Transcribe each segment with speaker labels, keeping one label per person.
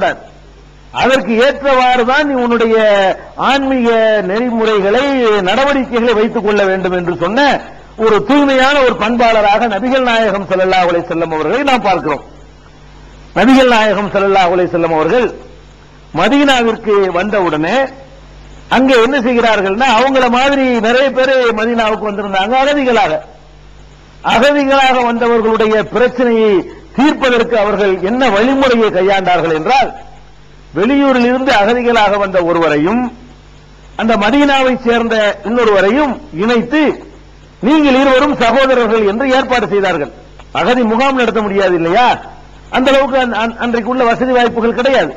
Speaker 1: கூடாது அதற்கு ஏற்றவாறுதான் நீ உன்னுடைய ஆன்மீக நெறிமுறைகளை நடவடிக்கைகளை வைத்துக் கொள்ள வேண்டும் என்று சொன்ன ஒரு தூய்மையான ஒரு பண்பாளராக நபிகள் நாயகம் செல்லல்லா உலை செல்லும் அவர்களை நாம் பார்க்கிறோம். நபிகள் நாயகம் செல்லல்லா உலை செல்லும் அவர்கள் மதீனாவிற்கு வந்தவுடனே அங்கே என்ன செய்கிறார்கள்னா அவங்கள மாதிரி நிறைய பேர் மதீனாவுக்கு வந்திருந்தாங்க அகதிகளாக. அகதிகளாக வந்தவர்களுடைய பிரச்சனையை தீர்ப்பதற்கு அவர்கள் என்ன வழிமுறையை கையாண்டார்கள் என்றால் வெளியூரில் இருந்து அகதிகளாக வந்த ஒருவரையும் அந்த மதீனாவை சேர்ந்த இன்னொருவரையும் இணைத்து நீங்கள் இருவரும் சகோதரர்கள் என்று ஏற்பாடு செய்தார்கள். அகதி முகாம் நடத்த முடியாது இல்லையா? அந்த அளவுக்கு அன்றைக்கு உள்ள வசதி வாய்ப்புகள் கிடையாது.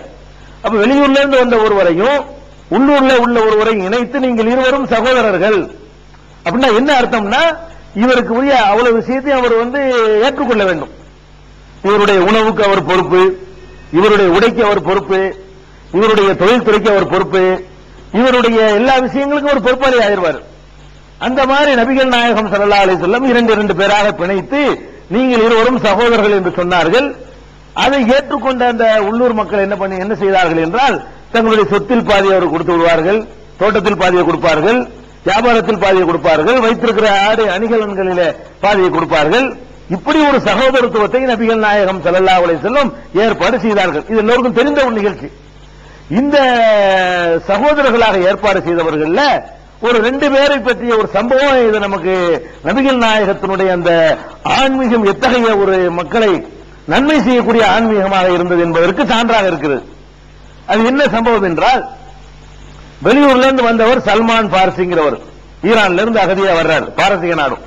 Speaker 1: அப்ப வெளியூர்ல இருந்து வந்த ஒருவரையும் உள்ளூர்ல உள்ள ஒருவரையும் இணைத்து நீங்கள் இருவரும் சகோதரர்கள். அப்படின்னா என்ன அர்த்தம்னா இவருக்கு உரிய அவ்வளவு விஷயத்தையும் அவர் வந்து ஏற்றுக்கொள்ள வேண்டும். இவருடைய உணவுக்கு அவர் பொறுப்பு இவருடைய உடைக்கு அவர் பொறுப்பு இவருடைய தொழில்துறைக்கு அவர் பொறுப்பு இவருடைய எல்லா விஷயங்களுக்கும் ஒரு பொறுப்பாளி ஆயிடுவார். அந்த மாதிரி நபிகள் நாயகம் ஸல்லல்லாஹு அலி சொல்லம் இரண்டு இரண்டு பேராக பிணைத்து நீங்கள் இருவரும் சகோதரர்கள் என்று சொன்னார்கள். அதை ஏற்றுக்கொண்ட அந்த உள்ளூர் மக்கள் என்ன பண்ணி என்ன செய்தார்கள் என்றால் தங்களுடைய சொத்தில் பாதியை அவர் கொடுத்து விடுவார்கள் தோட்டத்தில் பாதியை கொடுப்பார்கள் வியாபாரத்தில் பாதியை கொடுப்பார்கள் வைத்திருக்கிற ஆடு அணிகலன்களிலே பாதியை கொடுப்பார்கள். இப்படி ஒரு சகோதரத்துவத்தை நபிகள் நாயகம் செல்லல்லா அலைஹி செல்லும் ஏற்பாடு செய்தார்கள். இது எல்லோருக்கும் தெரிந்த ஒரு நிகழ்ச்சி. இந்த சகோதரர்களாக ஏற்பாடு செய்தவர்கள்ல ஒரு ரெண்டு பேரை பற்றிய ஒரு சம்பவம் இது நமக்கு நபிகள் நாயகத்தினுடைய அந்த ஆன்மீகம் எத்தகைய ஒரு மக்களை நன்மை செய்யக்கூடிய ஆன்மீகமாக இருந்தது என்பதற்கு சான்றாக இருக்கிறது. அது என்ன சம்பவம் என்றால் வெளியூர்ல இருந்து வந்தவர் சல்மான் பாரசிங்கிறவர். ஈரான்ல இருந்து அகதியா வர்றார் பாரசீக நாடும்.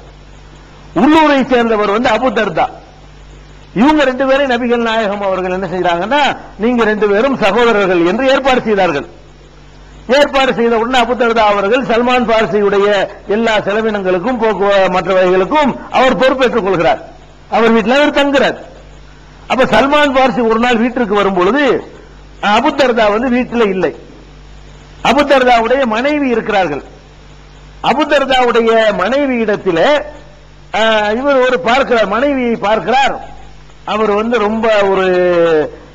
Speaker 1: உள்ளூரை சேர்ந்தவர் வந்து அபு தர்தா. இவங்க ரெண்டு பேரும் நபிகள் நாயகம் அவர்கள் என்ன செய்யறாங்கன்னா நீங்க ரெண்டு பேரும் சகோதரர்கள் என்று ஏற்பாடு செய்தார்கள். ஏற்பாடு செய்த உடனே அபுதர்தா அவர்கள் சல்மான் பார்சியுடைய எல்லா செலவினங்களுக்கும் போக்கு மற்ற வகைகளுக்கும் அவர் பொறுப்பேற்றுக் கொள்கிறார். அவர் வீட்டில் அவர் தங்குறார். அப்ப சல்மான் பார்சி ஒரு நாள் வீட்டிற்கு வரும் பொழுது வந்து வீட்டில் இல்லை. அபுத்தர்தாவுடைய மனைவி இருக்கிறார்கள். அபுத்தர்தாவுடைய மனைவி இடத்திலே இவர் ஒரு பார்க்கிறார் மனைவியை பார்க்கிறார். அவர் வந்து ரொம்ப ஒரு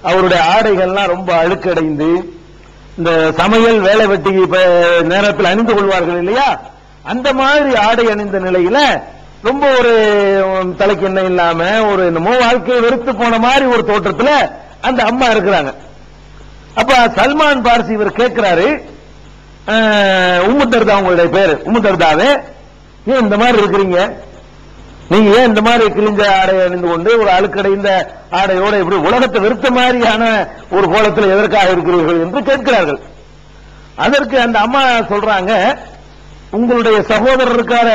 Speaker 1: அவருடைய ஆடைகள்லாம் ரொம்ப அழுக்கடைந்து இந்த சமையல் வேலை வெட்டி நேரத்தில் அணிந்து கொள்வார்கள் இல்லையா? அந்த மாதிரி ஆடை அணிந்த நிலையில ரொம்ப ஒரு தலைக்கு எண்ணெய் இல்லாம ஒரு என்னமோ வாழ்க்கையை வெறுத்து போன மாதிரி ஒரு தோற்றத்துல அந்த அம்மா இருக்கிறாங்க. அப்ப சல்மான் பார்சி இவர் கேட்கிறாரு உம்மு தர்தா உங்களுடைய பேரு உம்மு தர்தாவே ஏன் இந்த மாதிரி இருக்கிறீங்க? நீங்க ஏன் இந்த மாதிரி கிழிஞ்ச ஆடை அணிந்து கொண்டு ஒரு அழுக்கடைந்த ஆடையோட இப்படி உலகத்தை வெறுத்த மாதிரியான ஒரு கோலத்தில் எதற்காக இருக்கிறீர்கள் என்று கேட்கிறார்கள். அதற்கு அந்த அம்மா சொல்றாங்க உங்களுடைய சகோதரர் இருக்கார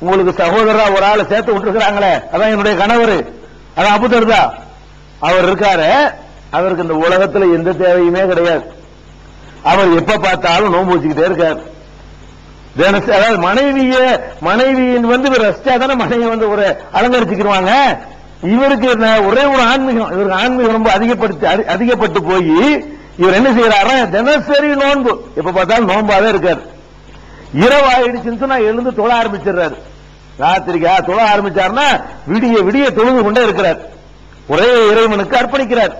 Speaker 1: உங்களுக்கு சகோதரரா ஒரு ஆளை சேர்த்து விட்டுருக்கிறாங்களே அதான் என்னுடைய கணவர் அதான் அபுதர்தா அவர் இருக்காரு அவருக்கு இந்த உலகத்துல எந்த தேவையுமே கிடையாது. அவர் எப்ப பார்த்தாலும் நோன்பு வச்சுக்கிட்டே இருக்கார். அதாவது மனைவிய மனைவியின் வந்து ரசிச்சா தானே மனைவி வந்து ஒரு அலங்கரிச்சுக்கிடுவாங்க இவருக்கு ஒரே ஒரு ஆன்மீகம் இவருக்கு ஆன்மீகம் ரொம்ப அதிகப்படுத்தி அதி- அதிகப்பட்டு போய் இவர் என்ன செய்யறாரு தினசரி நோன்பு. எப்ப பார்த்தாலும் நோன்பாவே இருக்காரு. இரவு ஆயிடுச்சுன்னு நான் எழுந்து தொழ ஆரம்பிச்சிடுறாரு. ராத்திரிக்கா தொழ ஆரம்பிச்சாருன்னா விடிய விடிய தொழுது கொண்டே இருக்கிறார். ஒரே இறைவனுக்கு அர்ப்பணிக்கிறார்.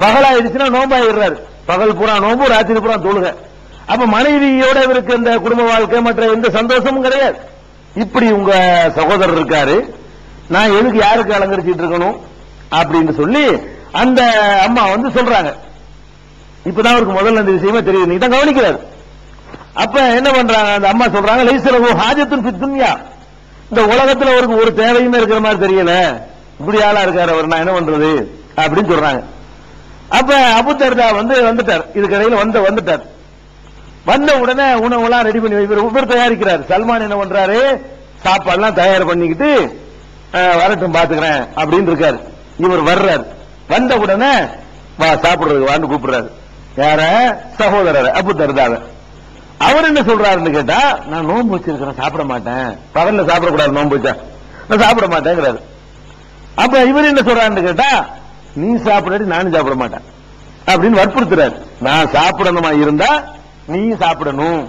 Speaker 1: பகலாயிடுச்சுன்னா நோன்பாயிடுறாரு. பகல் பூரா நோன்பு ராத்திரி பூரா தொழுக. அப்ப மனைவியோட இவருக்கு இந்த குடும்ப வாழ்க்கை மற்ற எந்த சந்தோஷமும் கிடையாது. இப்படி உங்க சகோதரர் இருக்காரு. நான் எதுக்கு யாருக்கு அலங்கரிச்சிட்டு இருக்கணும்? அப்படின்னு சொல்லி அந்த அம்மா வந்து சொல்றாங்க. இப்பதான் அவருக்கு முதல்ல அந்த விஷயமே தெரியுது. நீ தான் கவனிக்கிறாரு. அப்ப என்ன பண்றாங்க? அந்த அம்மா சொல்றாங்க லைசலகு ஹாஜத்துன் பித்துன்யா இந்த உலகத்துல அவருக்கு ஒரு தேவையுமே இருக்கிற மாதிரி தெரியல. இப்படி ஆளா இருக்காரு அவர். நான் என்ன பண்றது? அப்படின்னு சொல்றாங்க. அப்ப அபுத்தர்தா வந்து வந்துட்டார். இதுக்கு இடையில வந்து வந்துட்டார். வந்த உடனே உணவுலாம் ரெடி பண்ணி வைப்பார் இவர் தயாரிக்கிறார். சல்மான் என்ன பண்றாரு? சாப்பாடுலாம் தயார் பண்ணிக்கிட்டு வரட்டும் பாத்துக்கிறேன் அப்படின்னு இருக்காரு. இவர் வர்றார். வந்த உடனே வா சாப்பிடுறதுக்கு வான்னு கூப்பிடுறாரு. யார? சகோதரர் அப்பு தர்தாவை. அவர் என்ன சொல்றாருன்னு கேட்டா நான் நோன்பு வச்சிருக்கிறேன் சாப்பிட மாட்டேன். பகல்ல சாப்பிடக்கூடாது நோன்பு வச்சா. நான் சாப்பிட மாட்டேங்கிறாரு. அப்ப இவர் என்ன சொல்றாருன்னு கேட்டா நீ சாப்பிடாட்டி நானும் சாப்பிட மாட்டேன். அப்படின்னு வற்புறுத்துறாரு. நான் சாப்பிடணுமா இருந்தா நீ சாப்பிடணும்.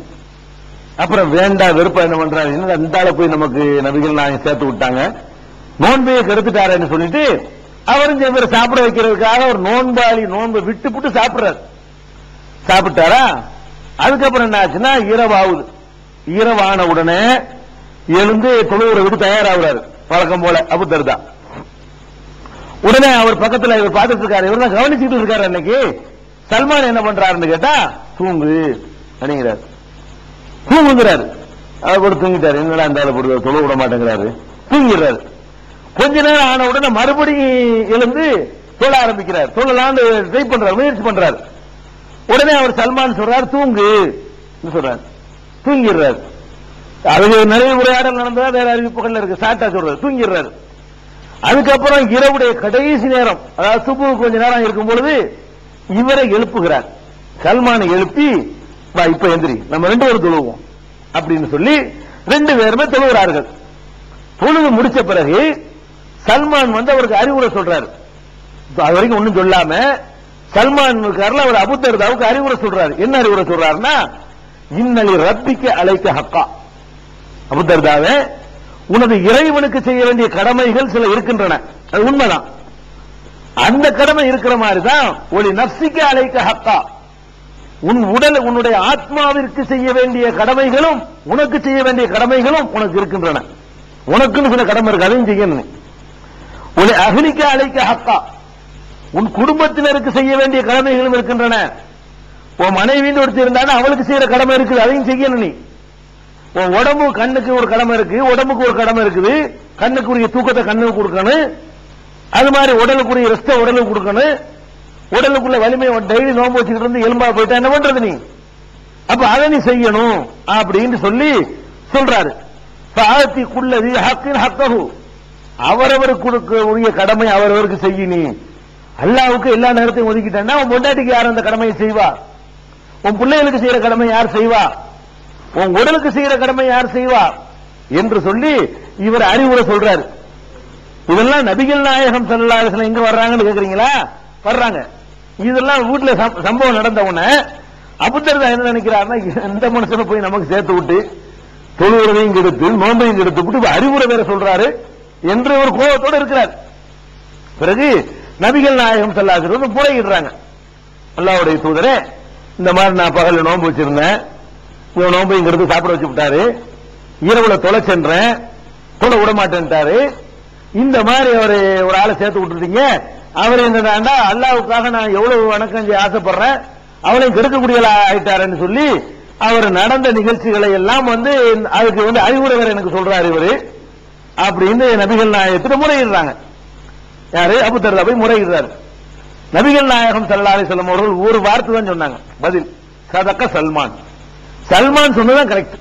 Speaker 1: அப்புறம் வேண்டாம் வெறுப்பா என்ன பண்றாரு? என்ன அந்த ஆளை போய் நமக்கு நபிகள் நாயகம் சேர்த்து விட்டாங்க? நோன்பையை கெடுத்துட்டாருன்னு சொல்லிட்டு அவரும் சில பேர் சாப்பிட வைக்கிறதுக்காக ஒரு நோன்பாளி நோன்பை விட்டு விட்டு சாப்பிடுறாரு. சாப்பிட்டாரா? அதுக்கப்புறம் என்ன ஆச்சுன்னா இரவாகுது. இரவான உடனே எழுந்து தொழுவரை விட்டு தயாராகிறாரு. பழக்கம் போல அபு தான் உடனே அவர் பக்கத்துல இவர் பார்த்துட்டு இருக்காரு. இவர் தான் கவனிச்சுட்டு இருக்காரு அன்னைக்கு. சல்மான் என்ன பண்றாருன்னு கேட்டா தூங்கு அப்படிங்கிறாரு. தூங்குங்கிறாரு. அவர் கூட தூங்கிட்டாரு. என்னடா அந்த ஆளு போட்டு தொழ விட மாட்டேங்கிறாரு. தூங்கிடுறாரு. கொஞ்ச நேரம் ஆன உடனே மறுபடியும் எழுந்து தொழ ஆரம்பிக்கிறார். தொழலான்னு ட்ரை பண்றாரு முயற்சி பண்றாரு. உடனே அவர் சல்மான் சொல்றார் தூங்கு சொல்றாரு. தூங்கிடுறாரு. அது நிறைய உரையாடல் நடந்ததா வேற அறிவிப்புகள் இருக்கு. சாட்டா சொல்றாரு தூங்கிடுறாரு. அதுக்கப்புறம் இரவுடைய கடைசி நேரம் அதாவது சுப்பு கொஞ்ச நேரம் இருக்கும் பொழுது இவரை எழுப்புகிறார். சல்மானை எழுப்பி வா இப்ப எந்திரி நம்ம ரெண்டு பேரும் தொழுவோம். அப்படின்னு சொல்லி ரெண்டு பேருமே தொழுகிறார்கள். தொழுது முடிச்ச பிறகு சல்மான் வந்து அவருக்கு அறிவுரை சொல்றாரு. அது வரைக்கும் ஒன்றும் சொல்லாம சல்மான் இருக்காருல அவர் அபுத்தர்தாவுக்கு அறிவுரை சொல்றாரு. என்ன அறிவுரை சொல்றாருன்னா இன்னலி ரப்பிக்க அழைக்க ஹக்கா. அபுத்தர்தாவே உனது இறைவனுக்கு செய்ய வேண்டிய கடமைகள் சில இருக்கின்றன. அது உண்மைதான். அந்த கடமை இருக்கிற மாதிரி தான் ஒளி நர்சிக்க அழைக்க ஹக்கா. உன் உடல் உன்னுடைய ஆத்மாவிற்கு செய்ய வேண்டிய கடமைகளும் உனக்கு செய்ய வேண்டிய கடமைகளும் உனக்கு இருக்கின்றன. உனக்குன்னு சில கடமை இருக்கு அதையும் செய்யணும் நீ. உன்னை அழைக்க ஹக்கா. உன் குடும்பத்தினருக்கு செய்ய வேண்டிய கடமைகளும் இருக்கின்றன. உன் மனைவின்னு ஒருத்தர் இருந்தாலும் அவளுக்கு செய்யற கடமை இருக்குது அதையும் செய்யணும் நீ. உன் உடம்பு கண்ணுக்கு ஒரு கடமை இருக்கு உடம்புக்கு ஒரு கடமை இருக்குது கண்ணுக்குரிய தூக்கத்தை கண்ணுக்கு கொடுக்கணும். அது மாதிரி உடலுக்குரிய ரெஸ்ட உடலுக்கு கொடுக்கணும். உடலுக்குள்ள வலிமை டெய்லி நோம்பு வச்சுக்கிட்டு இருந்து எலும்பா போயிட்டா என்ன பண்றது நீ? அப்ப அதை நீ செய்யணும் அப்படின்னு சொல்லி சொல்றாரு. சாத்தி குள்ளது ஹக்கின் ஹக்கஹு. அவரவருக்கு கொடுக்க உரிய கடமை அவரவருக்கு செய்ய நீ. அல்லாவுக்கு எல்லா நேரத்தையும் ஒதுக்கிட்டேன்னா உன் பொண்டாட்டிக்கு யார் அந்த கடமையை செய்வா? உன் பிள்ளைகளுக்கு செய்யற கடமை யார் செய்வா? உன் உடலுக்கு செய்யற கடமை யார் செய்வா? என்று சொல்லி இவர் அறிவுரை சொல்றாரு. இதெல்லாம் நபிகள் நாயகம் ஸல்லல்லாஹு எங்க வர்றாங்கன்னு கேக்குறீங்களா? வர்றாங்க. இதெல்லாம் வீட்டுல சம்பவம் நடந்த உடனே அபுத்தர்தா என்ன நினைக்கிறாருன்னா இந்த மனுஷனை போய் நமக்கு சேர்த்து விட்டு தொழுவுறதையும் கெடுத்து நோன்பையும் கெடுத்து விட்டு அறிவுரை வேற சொல்றாரு என்று ஒரு கோபத்தோடு இருக்கிறார். பிறகு நபிகள் நாயகம் ஸல்லல்லாஹு வந்து புறையிடுறாங்க அல்லாஹ்வுடைய தூதரே இந்த மாதிரி நான் பகல்ல நோன்பு வச்சிருந்தேன். இவன் நோன்பையும் கெடுத்து சாப்பிட வச்சு விட்டாரு. இரவுல தொலை சென்றேன். தொலை விட மாட்டேன்ட்டாரு இந்த மாதிரி அவரு ஒரு ஆளை சேர்த்து விட்டுருந்தீங்க அவர் என்னடாண்டா அல்லாவுக்காக நான் எவ்வளவு வணக்கம் செய்ய ஆசைப்படுறேன் அவளையும் கெடுக்கக்கூடிய ஆயிட்டாருன்னு சொல்லி அவர் நடந்த நிகழ்ச்சிகளை எல்லாம் வந்து அதுக்கு வந்து அறிவுரை எனக்கு சொல்றாரு இவரு. அப்படின்னு நபிகள் நாயகத்தில் முறையிடுறாங்க. யாரு? அபுத்தர்தா போய் முறையிடுறாரு. நபிகள் நாயகம் ஸல்லல்லாஹு அலைஹி அவர்கள் ஒரு வார்த்தை தான் சொன்னாங்க. பதில் சதக்க சல்மான். சல்மான் சொன்னதான் கரெக்ட்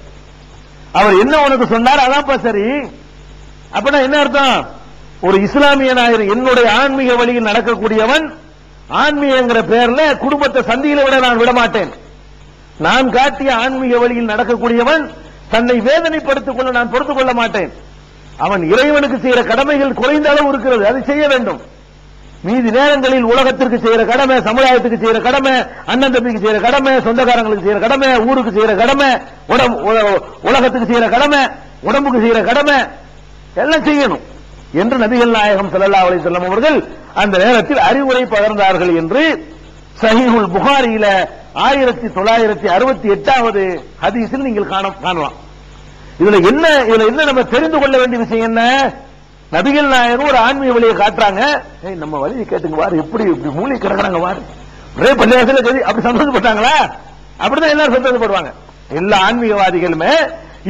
Speaker 1: அவர் என்ன உனக்கு சொன்னார் அதான்ப்பா சரி. அப்படின்னா என்ன அர்த்தம்? ஒரு இஸ்லாமியனாயிரு என்னுடைய ஆன்மீக வழியில் நடக்கக்கூடியவன் ஆன்மீகங்கிற பேர்ல குடும்பத்தை சந்தியில விட நான் விட மாட்டேன் நான் காட்டிய ஆன்மீக வழியில் நடக்கக்கூடியவன் தன்னை வேதனைப்படுத்திக் கொள்ள நான் பொறுத்துக் கொள்ள மாட்டேன். அவன் இறைவனுக்கு செய்யற கடமைகள் குறைந்த அளவு இருக்கிறது அதை செய்ய வேண்டும். மீதி நேரங்களில் உலகத்திற்கு செய்யற கடமை சமுதாயத்துக்கு செய்யற கடமை அண்ணன் தம்பிக்கு செய்யற கடமை சொந்தக்காரங்களுக்கு செய்யற கடமை ஊருக்கு செய்யற கடமை உடம்பு உலகத்துக்கு செய்யற கடமை உடம்புக்கு செய்யற கடமை எல்லாம் செய்யணும். என்று நபிகள் நாயகம் செல்லல்லா அலி செல்லம் அவர்கள் அந்த நேரத்தில் அறிவுரை பகர்ந்தார்கள் என்று சஹிஹுல் புகாரியில ஆயிரத்தி தொள்ளாயிரத்தி அறுபத்தி எட்டாவது ஹதீஸில் நீங்கள் காணலாம். இதுல என்ன இதுல என்ன நம்ம தெரிந்து கொள்ள வேண்டிய விஷயம் என்ன? நபிகள் நாயகம் ஒரு ஆன்மீக வழியை காட்டுறாங்க. நம்ம வழியை கேட்டுங்க வாரு. எப்படி இப்படி மூலி கிடக்குறாங்க வாரு. ஒரே பள்ளியாசல கதி அப்படி சந்தோஷப்பட்டாங்களா? அப்படிதான் எல்லாரும் சந்தோஷப்படுவாங்க. எல்லா ஆன்மீகவாதிகளுமே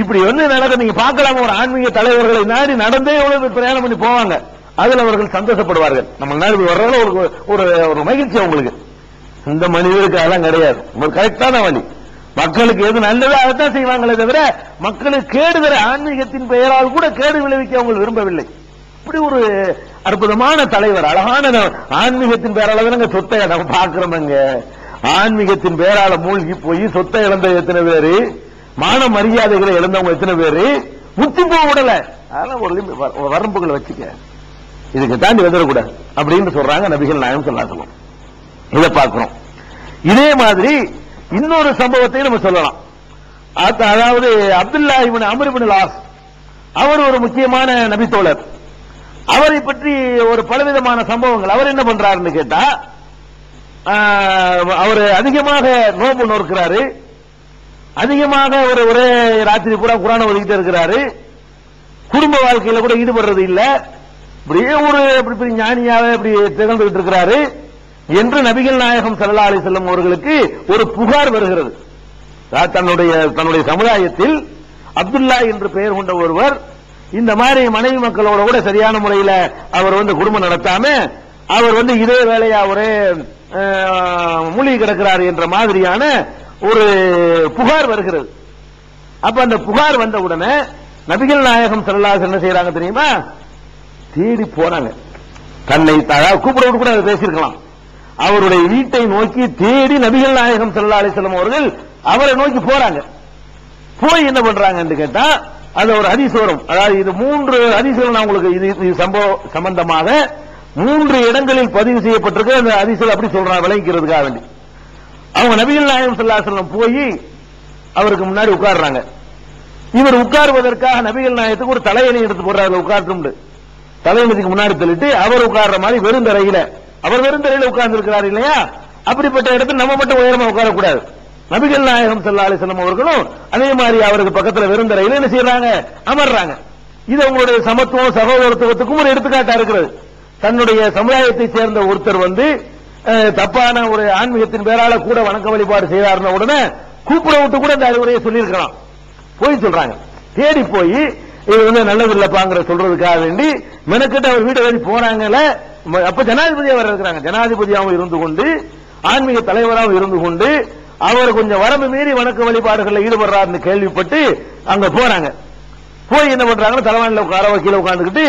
Speaker 1: இப்படி வந்து நடக்க நீங்க பார்க்கலாம்? ஒரு ஆன்மீக தலைவர்களை நாடி நடந்தே எவ்வளவு பிரயாணம் பண்ணி போவாங்க. அதுல அவர்கள் சந்தோஷப்படுவார்கள். நம்ம நாடு வர்றதுல ஒரு ஒரு ஒரு மகிழ்ச்சி அவங்களுக்கு. இந்த மனிதருக்கு அதெல்லாம் கிடையாது. ஒரு கரெக்டான வழி. மக்களுக்கு எது நல்லதோ அதைத்தான் செய்வாங்களே தவிர மக்களுக்கு கேடு ஆன்மீகத்தின் பெயரால் கூட கேடு விளைவிக்க அவங்க விரும்பவில்லை. இப்படி ஒரு அற்புதமான தலைவர் அழகான ஆன்மீகத்தின் பேரால தானங்க சொத்தை நம்ம பாக்குறோமங்க ஆன்மீகத்தின் பேரால மூழ்கி போய் சொத்தை இழந்த எத்தனை பேரு? மான மரியாதைகளை இழந்தவங்க எத்தனை பேரு? முத்தி போக விடல. அதெல்லாம் ஒரு வ- வரம்புகளை வச்சுக்க. இதுக்கு தாண்டி வந்துடக்கூடாது. அப்படின்னு சொல்றாங்க நபிகள் நாயம் சொல்லாசலம் இதை பார்க்கிறோம். இதே மாதிரி இன்னொரு சம்பவத்தை நம்ம சொல்லலாம். அதாவது அப்துல்லா இவன் அமர் லாஸ். அவர் ஒரு முக்கியமான நபித்தோழர். அவரை பற்றி ஒரு பலவிதமான சம்பவங்கள். அவர் என்ன பண்றாருன்னு கேட்டா அவர் அதிகமாக நோம்பு நோக்கிறாரு அதிகமாக ஒரு ஒரே ராத்திரி பூரா குரான ஒதுக்கிட்டு இருக்கிறாரு. குடும்ப வாழ்க்கையில கூட ஈடுபடுறது இல்ல. இப்படியே ஒரு இப்படி ஞானியாவே இப்படி திகழ்ந்துகிட்டு இருக்கிறாரு. என்று நபிகள் நாயகம் சல்லா அலி செல்லம் அவர்களுக்கு ஒரு புகார் வருகிறது. தன்னுடைய தன்னுடைய சமுதாயத்தில் அப்துல்லா என்று பெயர் கொண்ட ஒருவர் இந்த மாதிரி மனைவி மக்களோட கூட சரியான முறையில் அவர் வந்து குடும்பம் நடத்தாம அவர் வந்து இதே வேலையா ஒரே மூழ்கி கிடக்கிறார் என்ற மாதிரியான ஒரு புகார் வருகிறது. அப்ப அந்த புகார் வந்த உடனே நபிகள் நாயகம் ஸல்லல்லாஹு என்ன செய்யறாங்க தெரியுமா? தேடி போறாங்க தன்னை அதாவது கூப்பிட கூட அதை பேசியிருக்கலாம். அவருடைய வீட்டை நோக்கி தேடி நபிகள் நாயகம் செல்லா அலைஹி அவர்கள் அவரை நோக்கி போறாங்க. போய் என்ன பண்றாங்கன்னு கேட்டா அது ஒரு ஹதீஸ் வரும். அதாவது இது மூன்று ஹதீஸ்கள் நான் உங்களுக்கு இது இது சம்பவம் சம்பந்தமாக மூன்று இடங்களில் பதிவு செய்யப்பட்டிருக்கு அந்த ஹதீஸ்கள் அப்படி சொல்றாங்க விளங்கிக்கிறதுக்காக வேண்டி. அவங்க நபிகள் நாயகம் ஸல்லல்லாஹு போய் அவருக்கு முன்னாடி உட்கார்றாங்க. இவர் உட்காருவதற்காக நபிகள் நாயகத்துக்கு ஒரு தலையணி எடுத்து போடுறாரு உட்கார்ந்து தலையணைக்கு முன்னாடி தள்ளிட்டு அவர் உட்கார்ற மாதிரி வெறும் தரையில அவர் வெறும் தரையில உட்கார்ந்து இருக்கிறார் இல்லையா? அப்படிப்பட்ட இடத்துல நம்ம மட்டும் உயரமா உட்காரக்கூடாது. நபிகள் நாயகம் ஸல்லல்லாஹு செல்லம் அவர்களும் அதே மாதிரி அவருக்கு பக்கத்துல வெறும் தரையில என்ன செய்யறாங்க அமர்றாங்க. இது அவங்களுடைய சமத்துவம் சகோதரத்துவத்துக்கும் ஒரு எடுத்துக்காட்டா இருக்கிறது. தன்னுடைய சமுதாயத்தை சேர்ந்த ஒருத்தர் வந்து தப்பான ஒரு ஆன்மீகத்தின் பேரால கூட வணக்க வழிபாடு செய்தாருன உடனே கூப்பிட விட்டு கூட இந்த அறிவுரையை சொல்லியிருக்கலாம். போய் சொல்றாங்க. தேடி போய் இது வந்து நல்லது இல்லப்பாங்கிற சொல்றதுக்காக வேண்டி மெனக்கிட்ட அவர் வீட்டை தேடி போறாங்கல்ல அப்ப ஜனாதிபதி வர இருக்கிறாங்க. ஜனாதிபதியாகவும் இருந்து கொண்டு ஆன்மீக தலைவராகவும் இருந்து கொண்டு அவர் கொஞ்சம் வரம்பு மீறி வணக்க வழிபாடுகளில் ஈடுபடுறாருன்னு கேள்விப்பட்டு அங்க போறாங்க போய் என்ன பண்றாங்க தலைவானில உட்கார கீழே உட்காந்துக்கிட்டு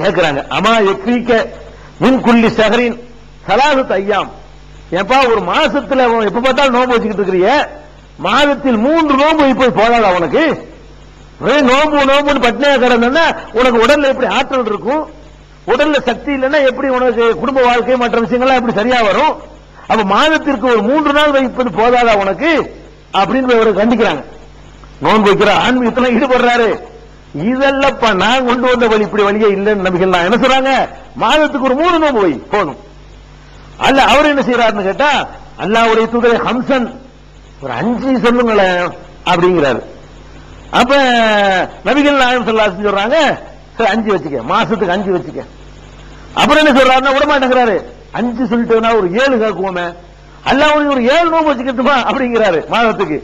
Speaker 1: கேட்கிறாங்க அமா எக்ரிக்க மின்குள்ளி குள்ளி சலாது தையாம் ஐயாம். ஏப்பா ஒரு மாசத்துல அவன் எப்ப பார்த்தாலும் நோன்பு வச்சுக்கிட்டு இருக்கிறிய? மாதத்தில் மூன்று நோன்பு இப்ப போதாதா உனக்கு? ஒரே நோம்பு நோம்புன்னு பட்னியா கிடந்தா உனக்கு உடல்ல எப்படி ஆற்றல் இருக்கும்? உடல்ல சக்தி இல்லைன்னா எப்படி உனக்கு குடும்ப வாழ்க்கை மற்ற விஷயங்கள்லாம் எப்படி சரியா வரும்? அப்ப மாதத்திற்கு ஒரு மூன்று நாள் வைப்பது போதாதா உனக்கு? அப்படின்னு அவரை கண்டிக்கிறாங்க. நோன்பு வைக்கிற ஆன்மீகத்துல ஈடுபடுறாரு. இதெல்லாம் நான் கொண்டு வந்த வழி இப்படி வழியே இல்லைன்னு நம்பிக்கை என்ன சொல்றாங்க? மாதத்துக்கு ஒரு மூணு நோன்பு வை போதும். அல்ல அவர் என்ன செய்யறாருன்னு கேட்டா அல்லாவுடைய தூதரை ஹம்சன் ஒரு அஞ்சு சொல்லுங்களேன் அப்படிங்கிறாரு. அப்ப நபிகள் நாயம் சொல்லா சொல்றாங்க சரி அஞ்சு வச்சுக்க மாசத்துக்கு அஞ்சு வச்சுக்க. அப்புறம் என்ன சொல்றாருன்னா விட அஞ்சு சொல்லிட்டோம்னா ஒரு ஏழு கேட்குவோமே. அல்லாஹ் ஒரு ஏழு நோம்பு வச்சுக்கட்டுமா அப்படிங்கிறாரு மாதத்துக்கு.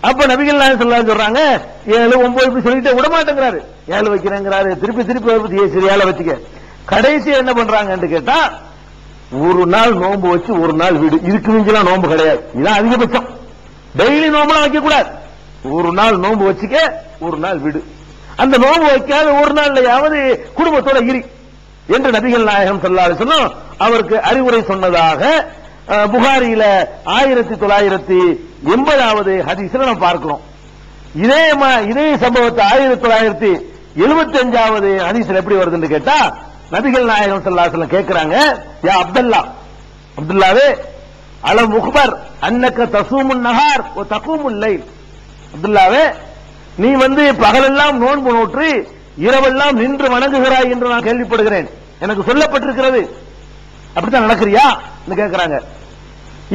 Speaker 1: அப்ப நபிகள் நாயம் சொல்லலாம் சொல்றாங்க ஏழு ஒன்பது இப்படி சொல்லிட்டு விட ஏழு வைக்கிறேங்கிறாரு திருப்பி திருப்பி வருது ஏழை வச்சுக்க. கடைசி என்ன பண்றாங்கன்னு கேட்டா ஒரு நாள் நோன்பு வச்சு ஒரு நாள் வீடு. இதுக்கு மிஞ்சலாம் நோன்பு கிடையாது. இதான் அதிகபட்சம். டெய்லி நோம்புலாம் வைக்க கூடாது ஒரு நாள் நோன்பு வச்சுக்க ஒரு நாள் வீடு. அந்த நோன்பு வைக்காத ஒரு நாள்லயாவது குடும்பத்தோட இரு என்று நபிகள் நாயகம் சொல்லாது சொன்னோம் அவருக்கு அறிவுரை சொன்னதாக புகாரியில ஆயிரத்தி தொள்ளாயிரத்தி எண்பதாவது ஹதீஸ்ல நம்ம பார்க்கிறோம். இதே இதே சம்பவத்தை ஆயிரத்தி தொள்ளாயிரத்தி எழுபத்தி அஞ்சாவது ஹதீஸ்ல எப்படி வருதுன்னு கேட்டா நபிகள் நாயகம் ஸல்லல்லாஹு கேட்கிறாங்க யா அப்துல்லா அப்துல்லாவே அல முகபர் அன்னக்க தசூமுன் நஹார் ஓ தகூமுல் லைல். அப்துல்லாவே நீ வந்து பகலெல்லாம் நோன்பு நோற்று இரவெல்லாம் நின்று வணங்குகிறாய் என்று நான் கேள்விப்படுகிறேன். எனக்கு சொல்லப்பட்டிருக்கிறது. அப்படித்தான் நடக்கிறியா? கேட்கிறாங்க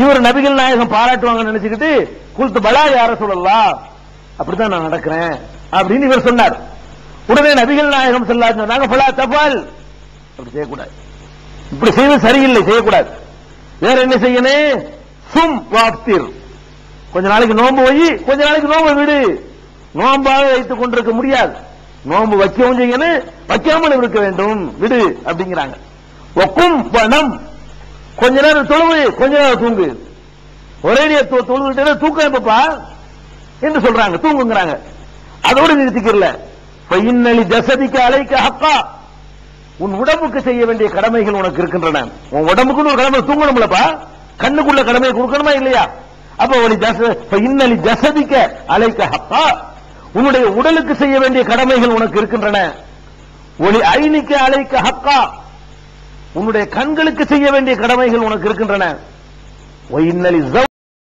Speaker 1: இவர் நபிகள் நாயகம் பாராட்டுவாங்கன்னு நினைச்சுக்கிட்டு குல்து பலா யார சொல்லலாம் அப்படித்தான் நான் நடக்கிறேன். அப்படின்னு இவர் சொன்னார். உடனே நபிகள் நாயகம் சொல்லாது சொன்னாங்க பலா தபால் அப்படி செய்யக்கூடாது. இப்படி செய்வது சரியில்லை செய்யக்கூடாது. வேற என்ன செய்யணும் சும் வாப்திர். கொஞ்ச நாளைக்கு நோன்பு வை கொஞ்ச நாளைக்கு நோம்பு விடு. நோம்பாக வைத்துக் கொண்டிருக்க முடியாது. நோன்பு வைக்கவும் செய்யணும் வைக்காமல் இருக்க வேண்டும். விடு அப்படிங்கிறாங்க. ஒக்கும் பணம். கொஞ்ச நேரம் தொழுவு கொஞ்ச நேரம் தூங்கு. ஒரே தொழுகிட்டே தூக்கம் எப்பப்பா? என்று சொல்றாங்க. தூங்குங்கிறாங்க. அதோடு நிறுத்திக்கிறல. பையனலி ஜசதிக்கு அலைக்கு ஹக்கா. உன் உடம்புக்கு செய்ய வேண்டிய கடமைகள் உனக்கு இருக்கின்றன. உன் உடம்புக்குன்னு ஒரு கடமை தூங்கணும்லப்பா? கண்ணுக்குள்ள கடமையை கொடுக்கணுமா இல்லையா? அப்ப ஒரு ஜச இன்னலி ஜசதிக்க அழைக்க அப்பா. உன்னுடைய உடலுக்கு செய்ய வேண்டிய கடமைகள் உனக்கு இருக்கின்றன. ஒளி ஐனிக்க அழைக்க ஹக்கா. உன்னுடைய கண்களுக்கு செய்ய வேண்டிய கடமைகள் உனக்கு இருக்கின்றன. ஒ இன்னலி